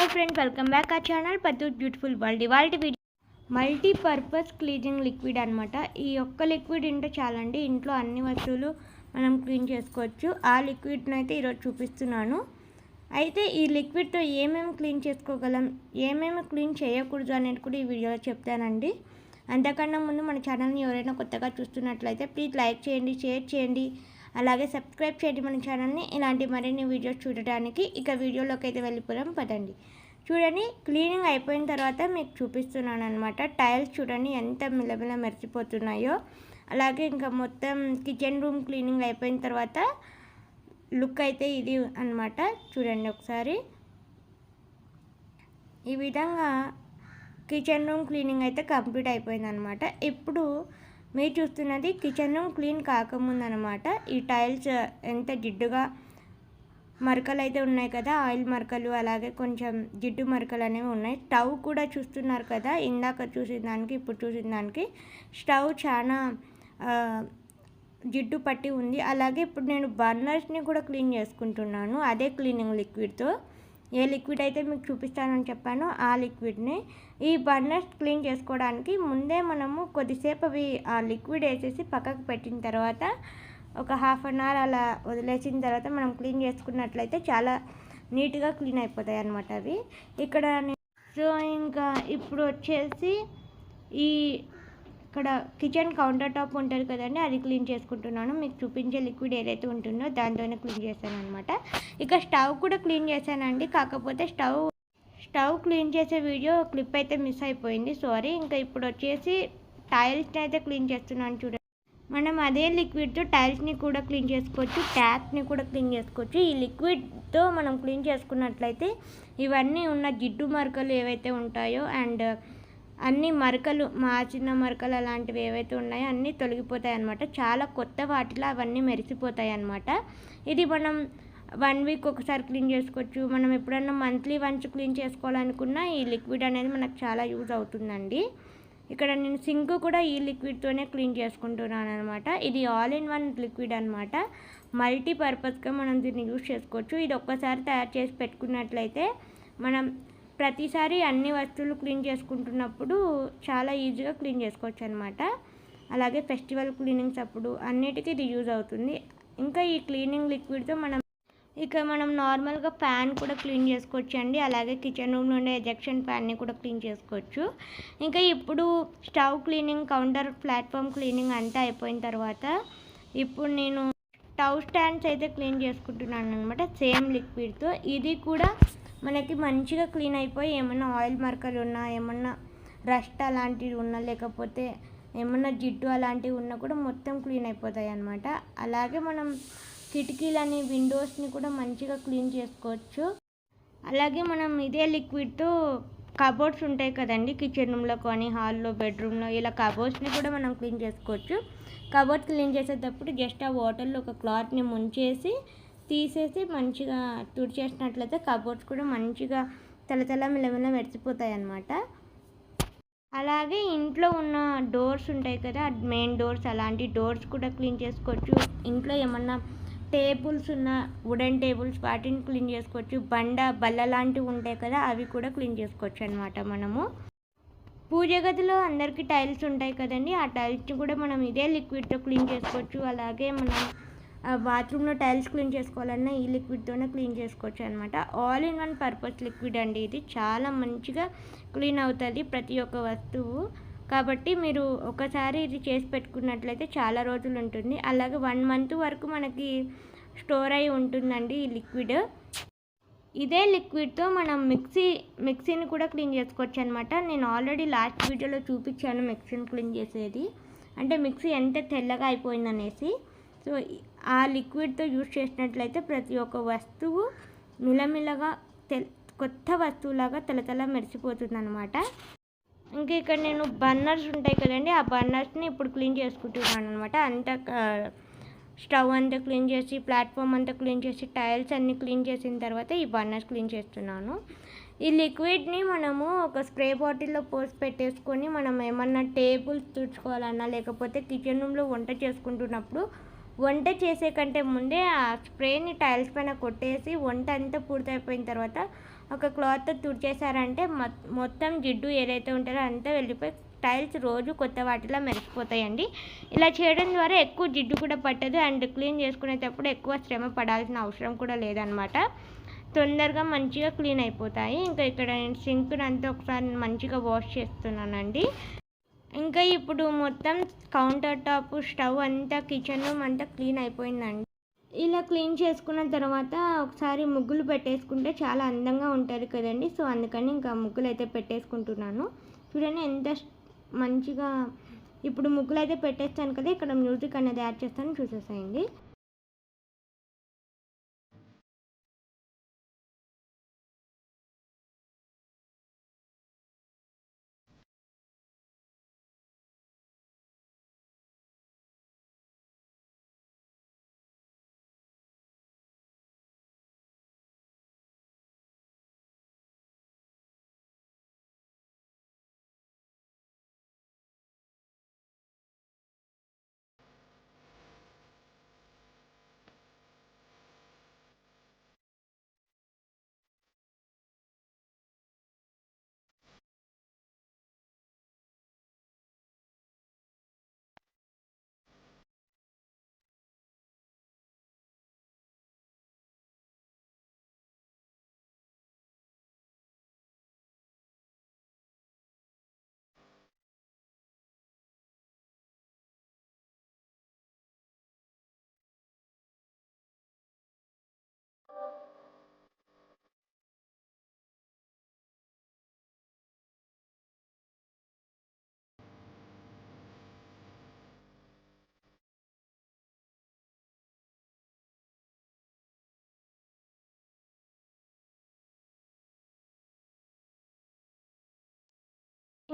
Hello friends welcome back ఆ channel. పెద్ద beautiful world ఇవాళ వీడియో. మల్టీపర్పస్ క్లీజింగ్ లిక్విడ్ అనమాట ఈ ఒక్క లిక్విడ్ ఉంటే చాలండి ఇంట్లో అన్ని వస్తువులు మనం క్లీన్ చేసుకోవచ్చు. ఆ లిక్విడ్ని అయితే ఈరోజు చూపిస్తున్నాను. అయితే ఈ లిక్విడ్తో ఏమేమి క్లీన్ చేసుకోగలం ఏమేమి క్లీన్ చేయకూడదు అనేది కూడా ఈ వీడియోలో చెప్తానండి. అంతకన్నా ముందు మన ఛానల్ని ఎవరైనా కొత్తగా చూస్తున్నట్లయితే ప్లీజ్ లైక్ చేయండి షేర్ చేయండి. అలాగే సబ్స్క్రైబ్ చేయండి మన ఛానల్ని. ఇలాంటి మరిన్ని వీడియోస్ చూడటానికి ఇక వీడియోలోకి అయితే వెళ్ళిపోదాం పదండి. చూడండి క్లీనింగ్ అయిపోయిన తర్వాత మీకు చూపిస్తున్నాను అనమాట టైల్స్ చూడండి ఎంత మిలమిల మెరిసిపోతున్నాయో. అలాగే ఇంకా మొత్తం కిచెన్ రూమ్ క్లీనింగ్ అయిపోయిన తర్వాత లుక్ అయితే ఇది అనమాట చూడండి ఒకసారి. ఈ విధంగా కిచెన్ రూమ్ క్లీనింగ్ అయితే కంప్లీట్ అయిపోయింది అనమాట ఇప్పుడు మీరు చూస్తున్నది కిచెన్ రూమ్ క్లీన్ కాకముందు అనమాట ఈ టైల్స్ ఎంత జిడ్డుగా మరకలు అయితే ఉన్నాయి కదా ఆయిల్ మరకలు అలాగే కొంచెం జిడ్డు మరకలు అనేవి ఉన్నాయి. స్టవ్ కూడా చూస్తున్నారు కదా ఇందాక చూసిన దానికి ఇప్పుడు చూసిన దానికి. స్టవ్ చాలా జిడ్డు పట్టి ఉంది. అలాగే ఇప్పుడు నేను బర్నర్స్ని కూడా క్లీన్ చేసుకుంటున్నాను అదే క్లీనింగ్ లిక్విడ్తో. ఏ లిక్విడ్ అయితే మీకు చూపిస్తానని చెప్పానో ఆ లిక్విడ్ని ఈ బర్నర్స్ క్లీన్ చేసుకోవడానికి ముందే మనము కొద్దిసేపు అవి ఆ లిక్విడ్ వేసేసి పక్కకు పెట్టిన తర్వాత ఒక హాఫ్ అన్ అవర్ అలా వదిలేసిన తర్వాత మనం క్లీన్ చేసుకున్నట్లయితే చాలా నీట్గా క్లీన్ అయిపోతాయి అన్నమాట అవి. ఇక్కడ సో ఇంకా ఇప్పుడు వచ్చేసి ఈ ఇక్కడ కిచెన్ కౌంటర్ టాప్ ఉంటుంది కదండి అది క్లీన్ చేసుకుంటున్నాను. మీకు చూపించే లిక్విడ్ ఏదైతే ఉంటుందో దాంతోనే క్లీన్ చేశాను అనమాట ఇక స్టవ్ కూడా క్లీన్ చేశానండి కాకపోతే స్టవ్ స్టవ్ క్లీన్ చేసే వీడియో క్లిప్ అయితే మిస్ అయిపోయింది సారీ. ఇంకా ఇప్పుడు వచ్చేసి టైల్స్ని అయితే క్లీన్ చేస్తున్నాను చూడండి. మనం అదే లిక్విడ్తో టైల్స్ని కూడా క్లీన్ చేసుకోవచ్చు ట్యాప్ని కూడా క్లీన్ చేసుకోవచ్చు. ఈ లిక్విడ్తో మనం క్లీన్ చేసుకున్నట్లయితే ఇవన్నీ ఉన్న జిడ్డు మరకలు ఏవైతే ఉంటాయో అండ్ అన్ని మరకలు మా చిన్న మరకలు అలాంటివి ఏవైతే ఉన్నాయో అన్నీ తొలగిపోతాయి అన్నమాట. చాలా కొత్త వాటిలో అవన్నీ మెరిసిపోతాయి అన్నమాట. ఇది మనం వన్ వీక్ ఒకసారి క్లీన్ చేసుకోవచ్చు. మనం ఎప్పుడన్నా మంత్లీ వన్స్ క్లీన్ చేసుకోవాలనుకున్నా ఈ లిక్విడ్ అనేది మనకు చాలా యూజ్ అవుతుందండి. ఇక్కడ నేను సింక్ కూడా ఈ లిక్విడ్తోనే క్లీన్ చేసుకుంటున్నాను అనమాట ఇది ఆల్ ఇన్ వన్ లిక్విడ్ అనమాట మల్టీపర్పస్గా మనం దీన్ని యూజ్ చేసుకోవచ్చు. ఇది ఒక్కసారి తయారు చేసి పెట్టుకున్నట్లయితే మనం ప్రతిసారి అన్ని వస్తువులు క్లీన్ చేసుకుంటున్నప్పుడు చాలా ఈజీగా క్లీన్ చేసుకోవచ్చు అనమాట అలాగే ఫెస్టివల్ క్లీనింగ్స్ అప్పుడు అన్నిటికీ ఇది యూజ్ అవుతుంది. ఇంకా ఈ క్లీనింగ్ లిక్విడ్తో మనం ఇక మనం నార్మల్గా ఫ్యాన్ కూడా క్లీన్ చేసుకోవచ్చు అండి అలాగే కిచెన్ రూమ్ నుండి ఎజెక్షన్ ఫ్యాన్ని కూడా క్లీన్ చేసుకోవచ్చు. ఇంకా ఇప్పుడు stove cleaning counter platform cleaning అంతా అయిపోయిన తర్వాత ఇప్పుడు నేను స్టవ్ స్టాండ్స్ అయితే క్లీన్ చేసుకుంటున్నాను అనమాట సేమ్ లిక్విడ్తో. ఇది కూడా మనకి మంచిగా క్లీన్ అయిపోయి ఏమన్నా ఆయిల్ మరకలు ఉన్నా ఏమన్నా రస్ట్ అలాంటివి ఉన్నా లేకపోతే ఏమన్నా జిడ్డు అలాంటివి ఉన్నా కూడా మొత్తం క్లీన్ అయిపోతాయి అనమాట అలాగే మనం కిటికీలని విండోస్ని కూడా మంచిగా క్లీన్ చేసుకోవచ్చు. అలాగే మనం ఇదే లిక్విడ్తో కబోర్డ్స్ ఉంటాయి కదండి కిచెన్ రూమ్లో కానీ హాల్లో బెడ్రూమ్లో ఇలా కబోర్డ్స్ని కూడా మనం క్లీన్ చేసుకోవచ్చు. కబోర్డ్ క్లీన్ చేసేటప్పుడు జస్ట్ ఆ వాటర్లో ఒక క్లాత్ని ముంచేసి తీసేసి మంచిగా తుడిచేసినట్లయితే కబోర్డ్స్ కూడా మంచిగా తెల్ల మిలమిల మెరిసిపోతాయి అన్నమాట అలాగే ఇంట్లో ఉన్న డోర్స్ ఉంటాయి కదా మెయిన్ డోర్స్ అలాంటి డోర్స్ కూడా క్లీన్ చేసుకోవచ్చు. ఇంట్లో ఏమన్నా టేబుల్స్ ఉన్న వుడెన్ టేబుల్స్ వాటిని క్లీన్ చేసుకోవచ్చు. బండ బల్ల లాంటివి ఉంటాయి కదా అవి కూడా క్లీన్ చేసుకోవచ్చు అనమాట మనము. పూజ గదిలో అందరికీ టైల్స్ ఉంటాయి కదండి ఆ టైల్స్ని కూడా మనం ఇదే లిక్విడ్తో క్లీన్ చేసుకోవచ్చు. అలాగే మనం బాత్రూంలో టైల్స్ క్లీన్ చేసుకోవాలన్నా ఈ లిక్విడ్తోనే క్లీన్ చేసుకోవచ్చు అనమాట all in one purpose liquid అండి ఇది. చాలా మంచిగా క్లీన్ అవుతుంది ప్రతి ఒక్క వస్తువు. కాబట్టి మీరు ఒకసారి ఇది చేసి పెట్టుకున్నట్లయితే చాలా రోజులు ఉంటుంది. అలాగే వన్ మంత్ వరకు మనకి స్టోర్ అయి ఉంటుందండి ఈ లిక్విడ్. ఇదే లిక్విడ్తో మనం మిక్సీ మిక్సీని కూడా క్లీన్ చేసుకోవచ్చు అనమాట నేను ఆల్రెడీ లాస్ట్ వీడియోలో చూపించాను మిక్సీని క్లీన్ చేసేది. అంటే మిక్సీ ఎంత తెల్లగా అయిపోయిందనేసి. సో ఆ లిక్విడ్తో యూజ్ చేసినట్లయితే ప్రతి ఒక్క వస్తువు మిలమిలగా తెల్ కొత్త వస్తువులాగా తెల్ల మెరిసిపోతుంది అనమాట ఇంకా ఇక్కడ నేను బర్నర్స్ ఉంటాయి కదండి ఆ బర్నర్స్ని ఇప్పుడు క్లీన్ చేసుకుంటున్నాను అనమాట అంతా స్టవ్ అంతా క్లీన్ చేసి ప్లాట్ఫామ్ అంతా క్లీన్ చేసి టైల్స్ అన్నీ క్లీన్ చేసిన తర్వాత ఈ బర్నర్స్ క్లీన్ చేస్తున్నాను. ఈ లిక్విడ్ని మనము ఒక స్ప్రే బాటిల్లో పోసి పెట్టేసుకొని మనం ఏమన్నా టేబుల్స్ తుడుచుకోవాలన్నా లేకపోతే కిచెన్ రూమ్లో వంట చేసుకుంటున్నప్పుడు వంట చేసే కంటే ముందే ఆ స్ప్రేని టైల్స్ పైన కొట్టేసి వంట అంతా పూర్తయిపోయిన తర్వాత ఒక క్లాత్ తుడిచేశారంటే మొత్తం జిడ్డు ఏదైతే ఉంటారో అంతా వెళ్ళిపోయి టైల్స్ రోజు కొత్త వాటిలో మెరిసిపోతాయండి. ఇలా చేయడం ద్వారా ఎక్కువ జిడ్డు కూడా పట్టదు అండ్ క్లీన్ చేసుకునేటప్పుడు ఎక్కువ శ్రమ పడాల్సిన అవసరం కూడా లేదనమాట తొందరగా మంచిగా క్లీన్ అయిపోతాయి. ఇంకా ఇక్కడ నేను సింక్ అంతా ఒకసారి మంచిగా వాష్ చేస్తున్నానండి. ఇంకా ఇప్పుడు మొత్తం కౌంటర్ టాప్ స్టవ్ అంతా కిచెన్ రూమ్ అంతా క్లీన్ అయిపోయిందండి. ఇలా క్లీన్ చేసుకున్న తర్వాత ఒకసారి ముగ్గులు పెట్టేసుకుంటే చాలా అందంగా ఉంటుంది కదండి. సో అందుకని ఇంకా ముగ్గులు అయితే పెట్టేసుకుంటున్నాను. చూడండి ఎంత మంచిగా ఇప్పుడు ముగ్గులు అయితే పెట్టేస్తాను కదా ఇక్కడ మ్యూజిక్ అనేది యాడ్ చేస్తాను చూసేసేయండి.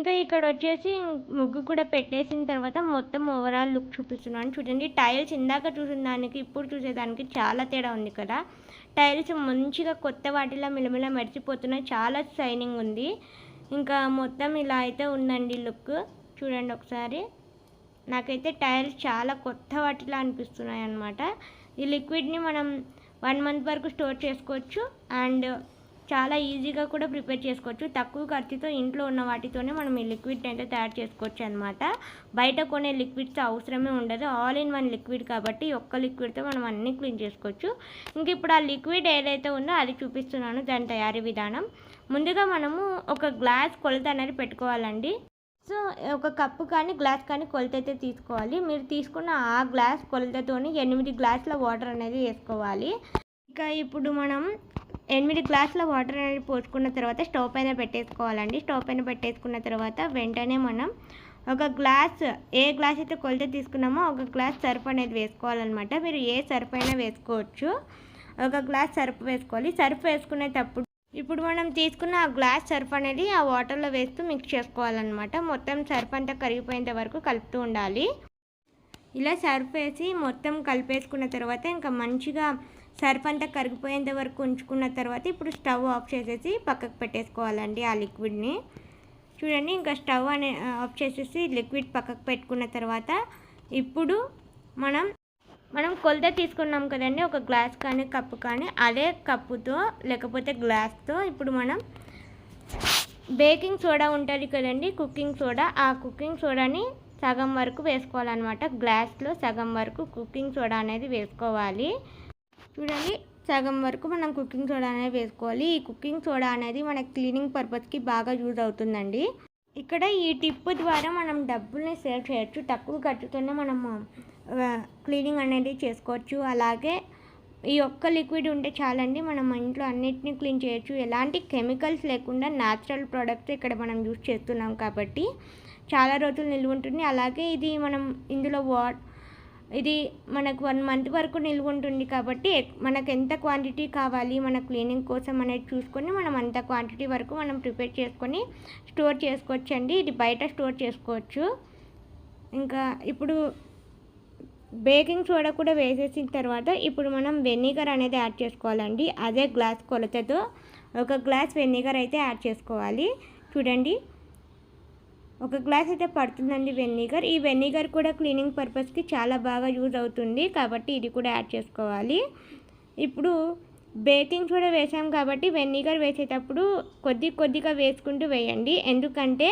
ఇంకా ఇక్కడ వచ్చేసి ముగ్గు కూడా పెట్టేసిన తర్వాత మొత్తం ఓవరాల్ లుక్ చూపిస్తున్నాను. చూడండి టైల్స్ ఇందాక చూసిన దానికి ఇప్పుడు చూసేదానికి చాలా తేడా ఉంది కదా. టైల్స్ మంచిగా కొత్త వాటిలో మిలమిల మెరిచిపోతున్నాయి. చాలా షైనింగ్ ఉంది. ఇంకా మొత్తం ఇలా అయితే ఉందండి లుక్ చూడండి ఒకసారి. నాకైతే టైల్స్ చాలా కొత్త వాటిలా అనిపిస్తున్నాయి అన్నమాట ఈ లిక్విడ్ని మనం వన్ మంత్ వరకు స్టోర్ చేసుకోవచ్చు. అండ్ చాలా ఈజీగా కూడా ప్రిపేర్ చేసుకోవచ్చు. తక్కువ ఖర్చుతో ఇంట్లో ఉన్న వాటితోనే మనం ఈ లిక్విడ్ అయితే తయారు చేసుకోవచ్చు అనమాట బయట కొనే లిక్విడ్స్ అవసరమే ఉండదు. ఆల్ ఇన్ వన్ లిక్విడ్ కాబట్టి ఒక్క లిక్విడ్తో మనం అన్నీ క్లీన్ చేసుకోవచ్చు. ఇంక ఇప్పుడు ఆ లిక్విడ్ ఏదైతే ఉందో అది చూపిస్తున్నాను దాని తయారీ విధానం. ముందుగా మనము ఒక గ్లాస్ కొలత అనేది పెట్టుకోవాలండి. సో ఒక కప్పు కానీ గ్లాస్ కానీ కొలత అయితే తీసుకోవాలి. మీరు తీసుకున్న ఆ గ్లాస్ కొలతతోని ఎనిమిది గ్లాసుల వాటర్ అనేది వేసుకోవాలి. ఇంకా ఇప్పుడు మనం ఎనిమిది గ్లాసుల వాటర్ అనేది పోసుకున్న తర్వాత స్టవ్ పైన పెట్టేసుకోవాలండి. స్టవ్ పైన పెట్టేసుకున్న తర్వాత వెంటనే మనం ఒక గ్లాస్ ఏ గ్లాస్ అయితే కొలత తీసుకున్నామో ఒక గ్లాస్ సర్ఫ్ అనేది వేసుకోవాలన్నమాట. మీరు ఏ సర్ఫ్ అయినా వేసుకోవచ్చు. ఒక గ్లాస్ సర్ఫ్ వేసుకోవాలి. సర్ఫ్ వేసుకునేటప్పుడు ఇప్పుడు మనం తీసుకున్న ఆ గ్లాస్ సర్ఫ్ అనేది ఆ వాటర్లో వేస్తూ మిక్స్ చేసుకోవాలన్నమాట. మొత్తం సర్ఫ్ అంతా కరిగిపోయేంత వరకు కలుపుతూ ఉండాలి. ఇలా సర్ఫ్ వేసి మొత్తం కలిపేసుకున్న తర్వాత ఇంకా మంచిగా సర్ఫ్ అంతా కరిగిపోయేంత వరకు ఉంచుకున్న తర్వాత ఇప్పుడు స్టవ్ ఆఫ్ చేసేసి పక్కకు పెట్టేసుకోవాలండి ఆ లిక్విడ్ని. చూడండి ఇంకా స్టవ్ అనే ఆఫ్ చేసేసి లిక్విడ్ పక్కకు పెట్టుకున్న తర్వాత ఇప్పుడు మనం మనం కొలత తీసుకున్నాం కదండి ఒక గ్లాస్ కానీ కప్పు కానీ అదే కప్పుతో లేకపోతే గ్లాస్తో ఇప్పుడు మనం బేకింగ్ సోడా ఉంటుంది కదండి కుకింగ్ సోడా ఆ కుకింగ్ సోడాని సగం వరకు వేసుకోవాలన్నమాట. గ్లాస్లో సగం వరకు కుకింగ్ సోడా అనేది వేసుకోవాలి. చూడండి సగం వరకు మనం కుకింగ్ సోడా అనేది వేసుకోవాలి. ఈ కుకింగ్ సోడా అనేది మన క్లీనింగ్ పర్పస్కి బాగా యూజ్ అవుతుందండి. ఇక్కడ ఈ టిప్ ద్వారా మనం డబ్బుల్ని సేవ్ చేయొచ్చు తక్కువ ఖర్చుతోనే మనము క్లీనింగ్ అనేది చేసుకోవచ్చు. అలాగే ఈ ఒక్క లిక్విడ్ ఉంటే చాలండి మనం ఇంట్లో అన్నిటిని క్లీన్ చేయొచ్చు. ఎలాంటి కెమికల్స్ లేకుండా న్యాచురల్ ప్రోడక్ట్స్ ఇక్కడ మనం యూజ్ చేస్తున్నాం కాబట్టి చాలా రోజులు నిల్వ ఉంటుంది. అలాగే ఇది మనం ఇందులో వాట్ ఇది మనకు వన్ మంత్ వరకు నిల్వ ఉంటుంది కాబట్టి మనకు ఎంత క్వాంటిటీ కావాలి మన క్లీనింగ్ కోసం అనేది చూసుకొని మనం అంత క్వాంటిటీ వరకు మనం ప్రిపేర్ చేసుకొని స్టోర్ చేసుకోవచ్చు అండి ఇది బయట స్టోర్ చేసుకోవచ్చు. ఇంకా ఇప్పుడు బేకింగ్ సోడా కూడా వేసేసిన తర్వాత ఇప్పుడు మనం వెనిగర్ అనేది యాడ్ చేసుకోవాలండి. అదే గ్లాస్ కొలతతో ఒక గ్లాస్ వెనిగర్ అయితే యాడ్ చేసుకోవాలి. చూడండి. ఒక గ్లాస్ అయితే పడుతుందండి వెనిగర్. ఈ వెనిగర్ కూడా క్లీనింగ్ పర్పస్కి చాలా బాగా యూజ్ అవుతుంది కాబట్టి ఇది కూడా యాడ్ చేసుకోవాలి. ఇప్పుడు బేకింగ్ సోడా వేసాం కాబట్టి వెనిగర్ వేసేటప్పుడు కొద్ది కొద్దిగా వేసుకుంటూ వేయండి. ఎందుకంటే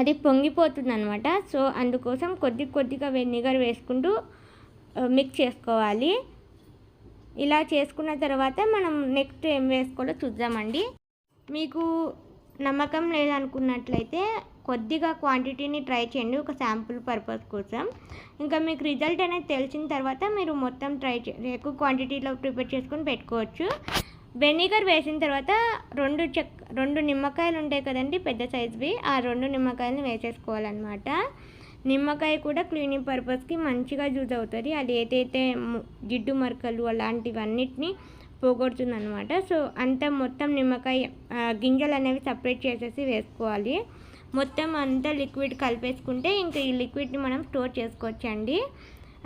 అది పొంగిపోతుంది అనమాట సో అందుకోసం కొద్ది కొద్దిగా వెనిగర్ వేసుకుంటూ మిక్స్ చేసుకోవాలి. ఇలా చేసుకున్న తర్వాత మనం నెక్స్ట్ ఏం వేసుకోవాలో చూద్దామండి. మీకు నమ్మకం లేదనుకున్నట్లయితే కొద్దిగా క్వాంటిటీని ట్రై చేయండి ఒక శాంపుల్ పర్పస్ కోసం. ఇంకా మీకు రిజల్ట్ అనేది తెలిసిన తర్వాత మీరు మొత్తం ట్రై చే ఎక్కువ క్వాంటిటీలో ప్రిపేర్ చేసుకొని పెట్టుకోవచ్చు. వెనిగర్ వేసిన తర్వాత రెండు చెక్ రెండు నిమ్మకాయలు ఉంటాయి కదండి పెద్ద సైజువి ఆ రెండు నిమ్మకాయలను వేసేసుకోవాలన్నమాట. నిమ్మకాయ కూడా క్లీనింగ్ పర్పస్కి మంచిగా యూజ్ అవుతుంది. అది ఏదైతే జిడ్డు మరకలు అలాంటివన్నిటిని పోగొడుతుంది అనమాట సో అంతా మొత్తం నిమ్మకాయ గింజలు అనేవి సపరేట్ చేసేసి వేసుకోవాలి. మొత్తం అంతా లిక్విడ్ కలిపేసుకుంటే ఇంకా ఈ లిక్విడ్ని మనం స్టోర్ చేసుకోవచ్చండి.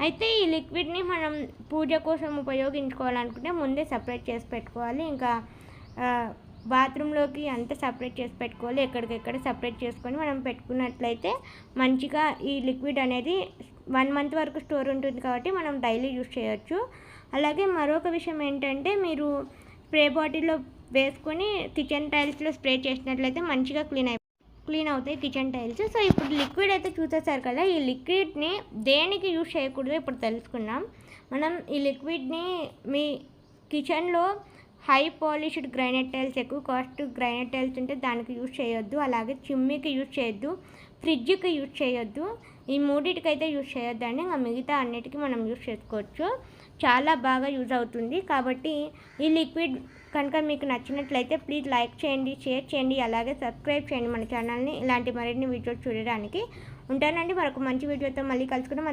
అయితే ఈ లిక్విడ్ని మనం పూజ కోసం ఉపయోగించుకోవాలనుకుంటే ముందే సపరేట్ చేసి పెట్టుకోవాలి. ఇంకా బాత్రూంలోకి అంతా సపరేట్ చేసి పెట్టుకోవాలి. ఎక్కడికెక్కడ సపరేట్ చేసుకొని మనం పెట్టుకున్నట్లయితే మంచిగా ఈ లిక్విడ్ అనేది వన్ మంత్ వరకు స్టోర్ ఉంటుంది కాబట్టి మనం డైలీ యూస్ చేయొచ్చు. అలాగే మరొక విషయం ఏంటంటే మీరు స్ప్రే బాటిల్లో వేసుకొని కిచెన్ టైల్స్లో స్ప్రే చేసినట్లయితే మంచిగా క్లీన్ అయి క్లీన్ అవుతాయి కిచెన్ టైల్స్. సో ఇప్పుడు లిక్విడ్ అయితే చూసేసారు కదా ఈ లిక్విడ్ని దేనికి యూజ్ చేయకూడదు ఇప్పుడు తెలుసుకున్నాం మనం ఈ లిక్విడ్ని మీ కిచెన్లో హై పాలిష్డ్ గ్రైనైట్ టైల్స్ ఎక్కువ కాస్ట్ గ్రైనైట్ టైల్స్ ఉంటే దానికి యూజ్ చేయొద్దు. అలాగే చిమ్మికి యూజ్ చేయొద్దు ఫ్రిడ్జ్కి యూజ్ చేయొద్దు. ఈ మూడింటికైతే యూజ్ చేయొద్దండి. ఇంకా మిగతా అన్నిటికీ మనం యూజ్ చేసుకోవచ్చు. చాలా బాగా యూజ్ అవుతుంది. కాబట్టి ఈ లిక్విడ్ కనుక మీకు నచ్చినట్లయితే ప్లీజ్ లైక్ చేయండి షేర్ చేయండి అలాగే సబ్స్క్రైబ్ చేయండి మన ఛానల్ని. ఇలాంటి మరిన్ని వీడియోస్ చూడడానికి ఉంటానండి. మరొక మంచి వీడియోతో మళ్ళీ కలుసుకుందాం.